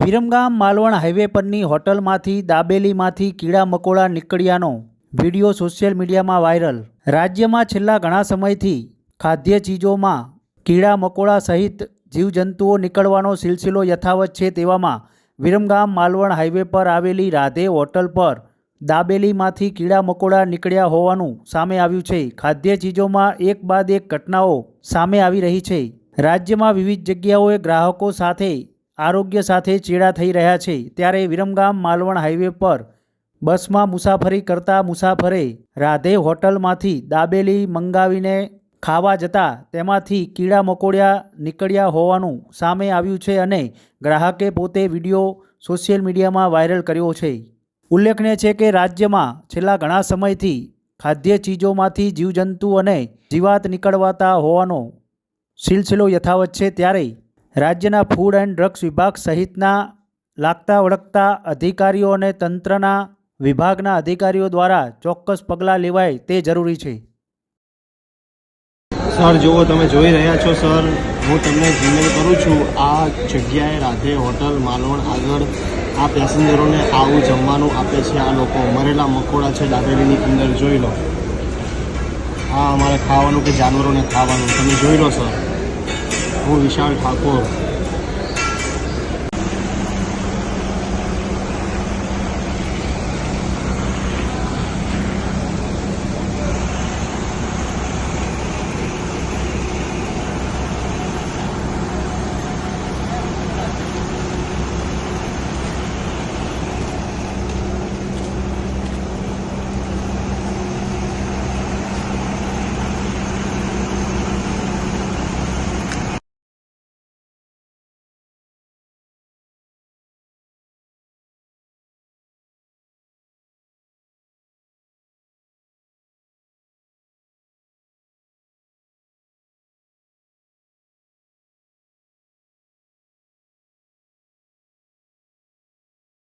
Viramgam Malvan highway પરની હોટલમાંથી દાબેલીમાંથી કીડા મકોડા નીકળ્યાનો વીડિયો સોશિયલ મીડિયામાં વાયરલ. રાજ્યમાં છેલ્લા ઘણા સમયથી ખાદ્ય ચીજોમાં કીડા મકોડા સહિત જીવજંતુઓ નીકળવાનો સિલસિલો યથાવત છે તેવામાં વિરમગામ માલવણ હાઈવે પર આવેલી રાધે હોટલ પર દાબેલીમાંથી કીડા મકોડા નીકળ્યા હોવાનું સામે આવ્યું છે. ખાદ્ય ચીજોમાં એક બાદ એક ઘટનાઓ સામે આવી રહી છે. રાજ્યમાં વિવિધ જગ્યાઓએ ગ્રાહકો સાથે આરોગ્ય સાથે ચેડા થઈ રહ્યા છે. ત્યારે વિરમગામ માલવણ હાઈવે પર બસમાં મુસાફરી કરતા મુસાફરે રાધે હોટલમાંથી દાબેલી મંગાવીને ખાવા જતા તેમાંથી કીડા મકોડિયા નીકળ્યા હોવાનું સામે આવ્યું છે અને ગ્રાહકે પોતે વીડિયો સોશિયલ મીડિયામાં વાયરલ કર્યો છે. ઉલ્લેખનીય છે કે રાજ્યમાં છેલ્લા ઘણા સમયથી ખાદ્ય ચીજોમાંથી જીવજંતુ અને જીવાત નીકળવાતા હોવાનો સિલસિલો યથાવત છે. ત્યારે રાજ્યના ફૂડ એન્ડ ડ્રગ્સ વિભાગ સહિતના લાગતા વળગતા અધિકારીઓ અને તંત્રના વિભાગના અધિકારીઓ દ્વારા ચોક્કસ પગલાં લેવાય તે જરૂરી છે. સર, જુઓ, તમે જોઈ રહ્યા છો, સર. હું તમને જીમેલ કરું છું. આ જગ્યાએ રાધે હોટલ માલવણ આગળ આ પેસેન્જરોને આવું જમવાનું આપે છે. આ લોકો મરેલા મકોડા છે, દાબેલીની અંદર જોઈ લો. આ અમારે ખાવાનું કે જાનવરોને ખાવાનું. તમે જોઈ લો, સર. 我一下就查过了。